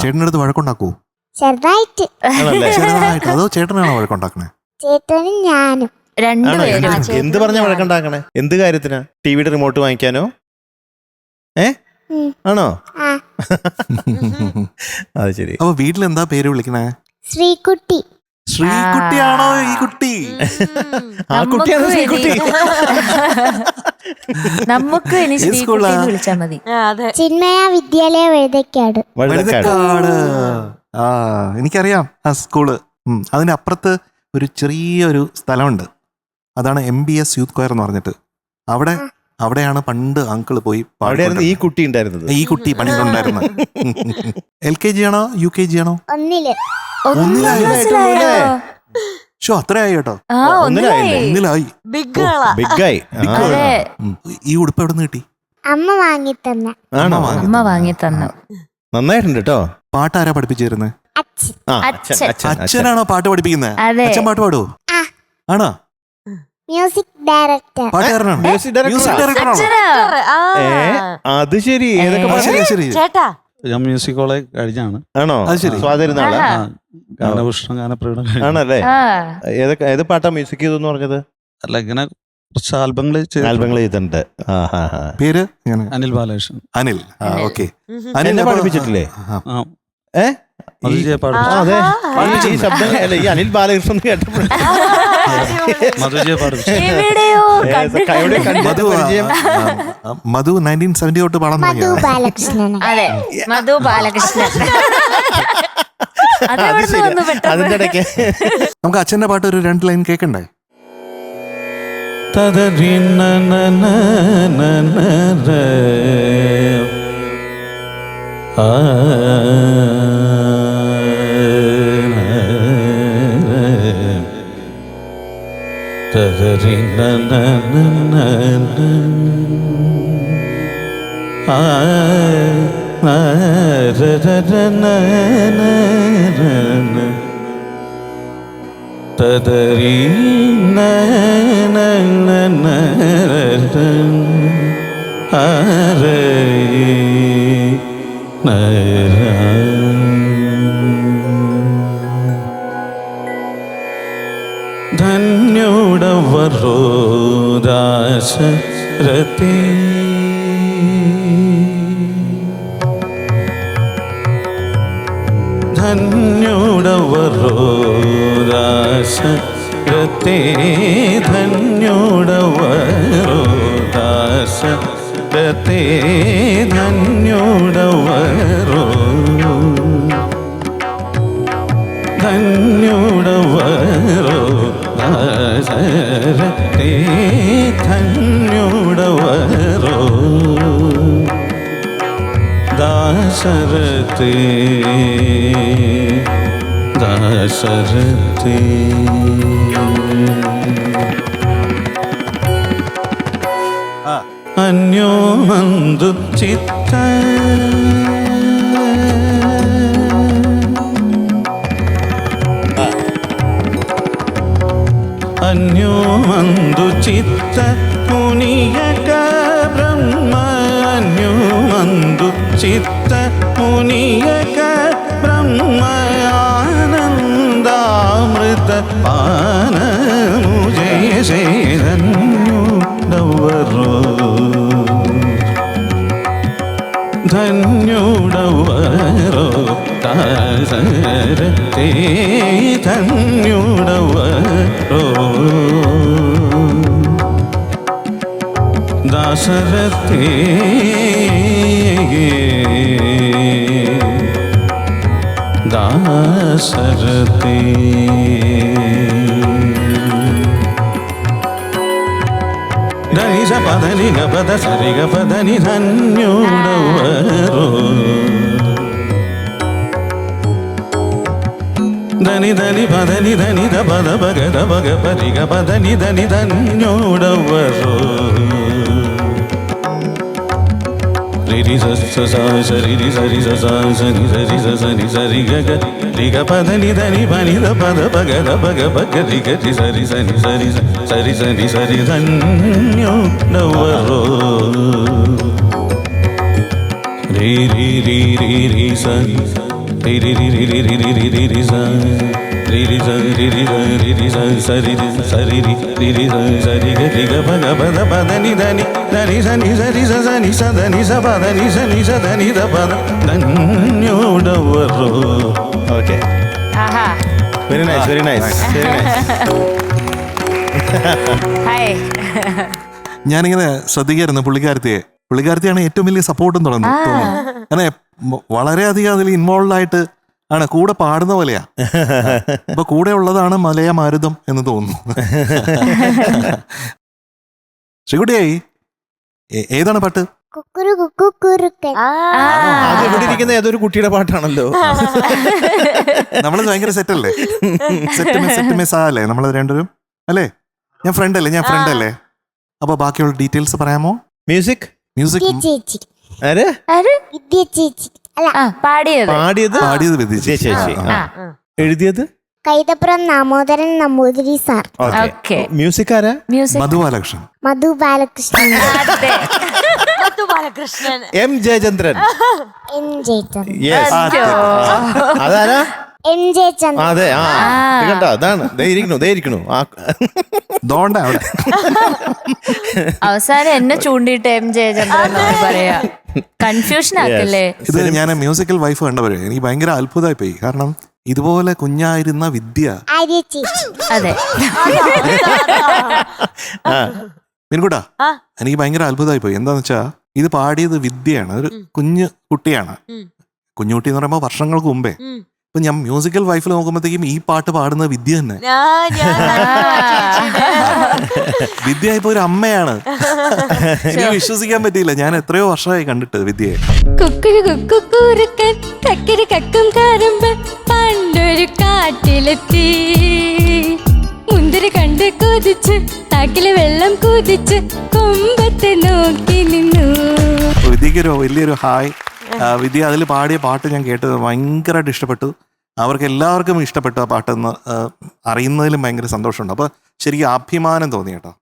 ചേട്ടന്റെ അടുത്ത് വഴക്കുണ്ടാക്കൂ ചെറുതായിട്ട്. അതോ ചേട്ടനാണോ വഴക്കുണ്ടാക്കണേ? ചേട്ടനും ഞാനും. എന്ത് എന്ത് പറഞ്ഞ വഴക്കുണ്ടാക്കണേ? എന്ത് കാര്യത്തിനാ? ടിവിയുടെ റിമോട്ട് വാങ്ങിക്കാനോ? ഏ? ഉം. ആണോ? ആ. അത് ശരി. അപ്പൊ വീട്ടിൽ എന്താ പേര് വിളിക്കണേ? ശ്രീകുട്ടി. ശ്രീകുട്ടിയാണോ ഈ കുട്ടി ആ കുട്ടിയാണ് ശ്രീകുട്ടി? നമുക്ക് ഇനി ശ്രീകുട്ടി വിളിച്ചാ മതി. അതെ. ചിന്മയ വിദ്യാലയ വഴുതക്കാട്. ആ എനിക്കറിയാം ആ സ്കൂൾ. ഉം, അതിന്റെ അപ്പുറത്ത് ഒരു ചെറിയൊരു സ്ഥലമുണ്ട്. അതാണ് M B S youth choir എന്ന് പറഞ്ഞിട്ട്. അവിടെ അവിടെയാണ് പണ്ട് അങ്കിൾ പോയി അവിടെയായിരുന്നു ഈ കുട്ടി ഉണ്ടായിരുന്നത്. ഈ കുട്ടി പണിയിട്ടുണ്ടായിരുന്നത് എൽ കെ ജി ആണോ യു കെ ജി ആണോ ഒന്നിൽ. ഷോ അത്രയായി കേട്ടോ? ഒന്നിലായി ഒന്നിലായി. ബിഗ് ഗേളാ ബിഗ് ആയി Big ആ. girl. അതെ. ഉം. ഈ ഉടുപ്പ് എവിടെ നിന്ന് കിട്ടി? അമ്മ വാങ്ങിത്തന്ന. ആണോ? അമ്മ വാങ്ങി. തന്ന തന്നു നന്നായിട്ടുണ്ട് കേട്ടോ. പാട്ട് ആരാ പഠിപ്പിച്ചിരുന്നത് അച്ഛനാണോ പാട്ട് പഠിപ്പിക്കുന്നത് അച്ഛൻ പാട്ട് പാടുവോ? ആ. ആണോ? മ്യൂസിക് ഡയറക്ടർ മ്യൂസിക് ആ. അത് ശരി. ഏതൊക്കെ ശരി ചേട്ടാ. ഞാൻ മ്യൂസിക് കോളേജ് കഴിഞ്ഞാണ്. ആണോ? അത് ശരി. സ്വാതിരുന്ന ആളാ ആഹാ. ആ, ഗാനഭൂഷണം കഴിഞ്ഞു. ആണല്ലേ? ആ. ഏതൊക്കെ ഏത് പാട്ടാ മ്യൂസിക് ചെയ്തെന്ന് പറഞ്ഞത്? അല്ല ഇങ്ങനെ കുറച്ച് ആൽബങ്ങൾ ആൽബങ്ങൾ ചെയ്തിട്ടുണ്ട്. ആ ഹാ ഹാ. പേര്? ഞാൻ അനിൽ ബാലകൃഷ്ണൻ. അനിൽ. ആ അനിൽ. ഓക്കെ. ഉം. എന്നെ പഠിപ്പിച്ചിട്ടില്ലേ? ആ. ഏ? മധുജയെ ആ, പാടിപ്പിച്ചു അതെ. ആഹാ. ഈ- ഈ ശബ്ദം അല്ല ഈ അനിൽ ബാലകൃഷ്ണൻ കേട്ടപ്പോൾ മധുജയെ പാടിപ്പിച്ചു എവിടെയോ ഏ, കണ്ടു കൈയുടെ കണ്ടിട്ട് മധു ആ, പരിചയം. ആ, ആ, മധു നയന്റീൻ സെവന്റി തൊട്ട് പാടാൻ മധു തുടങ്ങിയത്. ബാലകൃഷ്ണൻ. അതെ മധു ബാലകൃഷ്ണൻ. അത് അതെവിടെ ശരി. വന്നു അതിന്റെ പെട്ടെന്ന് ഇടയ്ക്ക്. നമുക്ക് അച്ഛന്റെ പാട്ട് ഒരു രണ്ട് ലൈൻ കേൾക്കണ്ടേ തദരീ ധന്യോടവരോ ദാശരഥേ ധന്യോടവരോ ദാശരഥേ ധന്യോടവരോ ദാശരഥേ ധന്യോടവരോ. ധന്യോടവരോ ദാശരഥേ അന്യോ അന്യോമന്തു ചിത്ത. അന്യോമന്തു ചിത്ത മുനിയക ബ്രഹ്മ. അന്യോമന്തു ചിത്ത. പാനമു ജയ ശേരന്യൂടവരോ ധന്യുടവരോ ദാസരഥേ ധന്യുടവരോ ദാസരഥേ ദാസരഥേ ധനി സ പദനി ഗപദ സരിഗ പദനി ധന്യോടവരോ ധനി ധനി പദനി ധനി ധ പദ ഭഗ ഭഗ പഗ പരി ഗ പദനി ധനി ധന്യോടവരോ రిరి సరి సరి సరి సరి సరి సరి గగ రిగ పద నిదని పనిద పద పగద పగ పగ రిగ రి సరి సరి సరి సరి సరి సరి ధన్యో నవరో రి రి రి రి రి సరి రి రి రి రి రి రి రి రి ഞാനിങ്ങനെ ശ്രദ്ധിക്കായിരുന്നു പുള്ളിക്കാരത്തിയെ. പുള്ളിക്കാരത്തിയാണ് ഏറ്റവും വലിയ സപ്പോർട്ടും തുടങ്ങുന്നത്. അങ്ങനെ വളരെയധികം അതിൽ ഇൻവോൾവ് ആയിട്ട് ആണ് കൂടെ പാടുന്ന പോലെയാ. അപ്പൊ കൂടെ ഉള്ളതാണ് മലയ മാരുതം എന്ന് തോന്നുന്നു. ശ്രീകുട്ടിയായി ഏതാണ് പാട്ട്? ഇരിക്കുന്ന ഏതൊരു കുട്ടിയുടെ പാട്ടാണല്ലോ? നമ്മൾ ഭയങ്കര സെറ്റ് അല്ലേ സെറ്റ് സെറ്റ് മിസ് ആല്ലേ നമ്മൾ രണ്ടുപേരും അല്ലേ? ഞാൻ ഫ്രണ്ട് അല്ലേ? ഞാൻ ഫ്രണ്ട് അല്ലേ? അപ്പൊ ബാക്കിയുള്ള ഡീറ്റെയിൽസ് പറയാമോ? മ്യൂസിക് മ്യൂസിക് ആര്? ആര്? വിദ്യ ചേച്ചി അല്ല പാടിയത്. പാടിയത് പാടിയത് വിധിച്ചു ചേച്ചി. ചേച്ചി. ആ. എഴുതിയത്? Kaithapram Damodaran Namboothiri sir. Okay. Music ആരാ music. Madhubalakrishnan Madhu Balakrishnan. Madhu Balakrishnan. M Jayachandran. N Jayachandran. അയ്യോ. അതാരാ? എൻ ജയചന്ദ്രൻ. അതെ ആ. ആ. ഇത് കണ്ടോ? അതാണ്. ദേ ഇരിക്കണു ദേ ഇരിക്കണു. ആ. ദോണ്ട അവിടെ. അവസാനം എന്നെ ചൂണ്ടിയിട്ട് എം ജയചന്ദ്രൻ എന്നാണ് പറയാ. കൺഫ്യൂഷൻ ആക്കല്ലേ? ഇത് ഞാൻ മ്യൂസിക്കൽ വൈഫ് കണ്ടവരെ എനിക്ക് ഭയങ്കര അത്ഭുതമായി പോയി കാരണം ഇതുപോലെ കുഞ്ഞായിരുന്ന വിദ്യ. അതെ. മീൻകുട്ടാ. എനിക്ക് ഭയങ്കര അത്ഭുതമായി പോയി എന്താന്ന് വെച്ചാ ഇത് പാടിയത് വിദ്യയാണ്. ഒരു കുഞ്ഞു കുട്ടിയാണ്. കുഞ്ഞുകുട്ടി എന്ന് പറയുമ്പോൾ വർഷങ്ങൾക്ക് മുമ്പേ. ഇപ്പൊ ഞാൻ മ്യൂസിക്കൽ വൈഫിൽ നോക്കുമ്പോഴത്തേക്കും ഈ പാട്ട് പാടുന്ന വിദ്യ തന്നെ. വിദ്യ ഇപ്പൊ ഒരു അമ്മയാണ്. എനിക്ക് വിശ്വസിക്കാൻ പറ്റിയില്ല. ഞാൻ എത്രയോ വർഷമായി കണ്ടിട്ട് വിദ്യയെ. കുക്കുരു കുക്കു കൂറുക്കൻ കക്കിരി കക്കും കറുമ്പ് പണ്ടൊരു കാട്ടിലെത്തി. മുന്തിരി കണ്ട് കൊതിച്ച് താക്കിൽ വെള്ളം കൊതിച്ച് കൊമ്പത്തെ നോക്കി നിന്നു. വിദ്യക്ക് ഒരു വലിയൊരു ഹായ്. ആ, വിദ്യ അതിൽ പാടിയ പാട്ട് ഞാൻ കേട്ടത് ഭയങ്കരമായിട്ട് ഇഷ്ടപ്പെട്ടു. അവർക്ക് എല്ലാവർക്കും ഇഷ്ടപ്പെട്ടു ആ പാട്ടെന്ന് ആ, അറിയുന്നതിലും ഭയങ്കര സന്തോഷമുണ്ട്. അപ്പൊ ശരിക്കും അഭിമാനം തോന്നി കേട്ടോ.